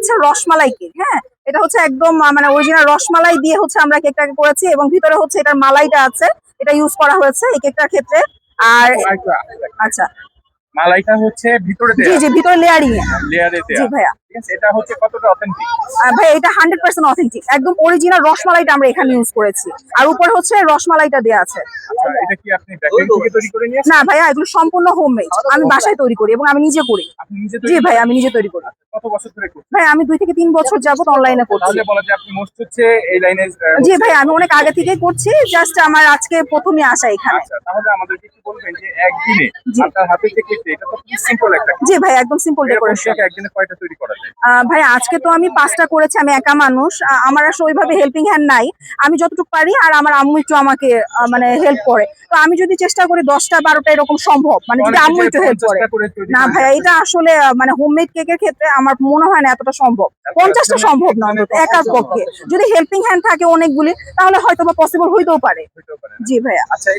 হচ্ছে রসমালাই কেক হ্যাঁ? এটা হচ্ছে একদম মানে অরিজিনাল রসমালাই দিয়ে হচ্ছে আমরা কেকটাকে করেছি এবং ভিতরে হচ্ছে এটার মালাইটা আছে এটা ইউজ করা হয়েছে এই কেকটার ক্ষেত্রে। আর আচ্ছা। মালাইটা হচ্ছে ভিতরে জি জি ভিতরে লেয়ারিং লেয়ারে জি ভাইয়া। ঠিক আছে এটা হচ্ছে কতটা অথেন্টিক ভাই এটা হান্ড্রেড পার্সেন্ট অথেন্টিক একদম অরিজিনাল রসমালাইটা আমরা এখানে ইউজ করেছি। আর উপরে হচ্ছে রসমালাইটা আছে। আচ্ছা এটা কি আপনি বেকারি থেকে তৈরি করে নিয়ে না ভাইয়া এগুলো সম্পূর্ণ হোমমেড আমি বাসায় তৈরি করি এবং আমি নিজে করি। আপনি নিজে জি ভাই আমি নিজে তৈরি করি। কত বছর ধরে করছেন? ভাই আমি দুই থেকে তিন বছর যাবত অনলাইনে করছি। তাহলে বলা যায় আপনি মোস্ট হচ্ছে এই লাইনে জি ভাই আমি অনেক আগে থেকেই করছি জাস্ট আমার আজকে প্রথমে আসা এখানে। আচ্ছা তাহলে আমাদেরকে একটু বলবেন যে একদিনে আপনার হাতে যে কেকটা এটা তো খুব সিম্পল একটা জি ভাই একদম সিম্পল ডেকোরেশন একদিনে কয়টা তৈরি করা যায়? ভাই আজকে তো আমি পাঁচটা করেছি আমি একা মানুষ। আমার আসলে ওইভাবে হেল্পিং হ্যান্ড নাই। আমি যতটুকু পারি আর আমার আম্মু একটু আমাকে মানে হেল্প করে। তো আমি যদি চেষ্টা করি দশটা বারোটা এরকম সম্ভব মানে যদি আম্মু একটু হেল্প করে। 50টা করে তৈরি না ভাইয়া এটা আসলে মানে হোমমেড কেকের ক্ষেত্রে আমার মনে হয় না এতটা সম্ভব। পঞ্চাশটা সম্ভব না অন্তত একার পক্ষে। যদি হেল্পিং হ্যান্ড থাকে অনেকগুলি তাহলে হয়তো বা পসিবল হইতেও পারে। জি ভাইয়া। আচ্ছা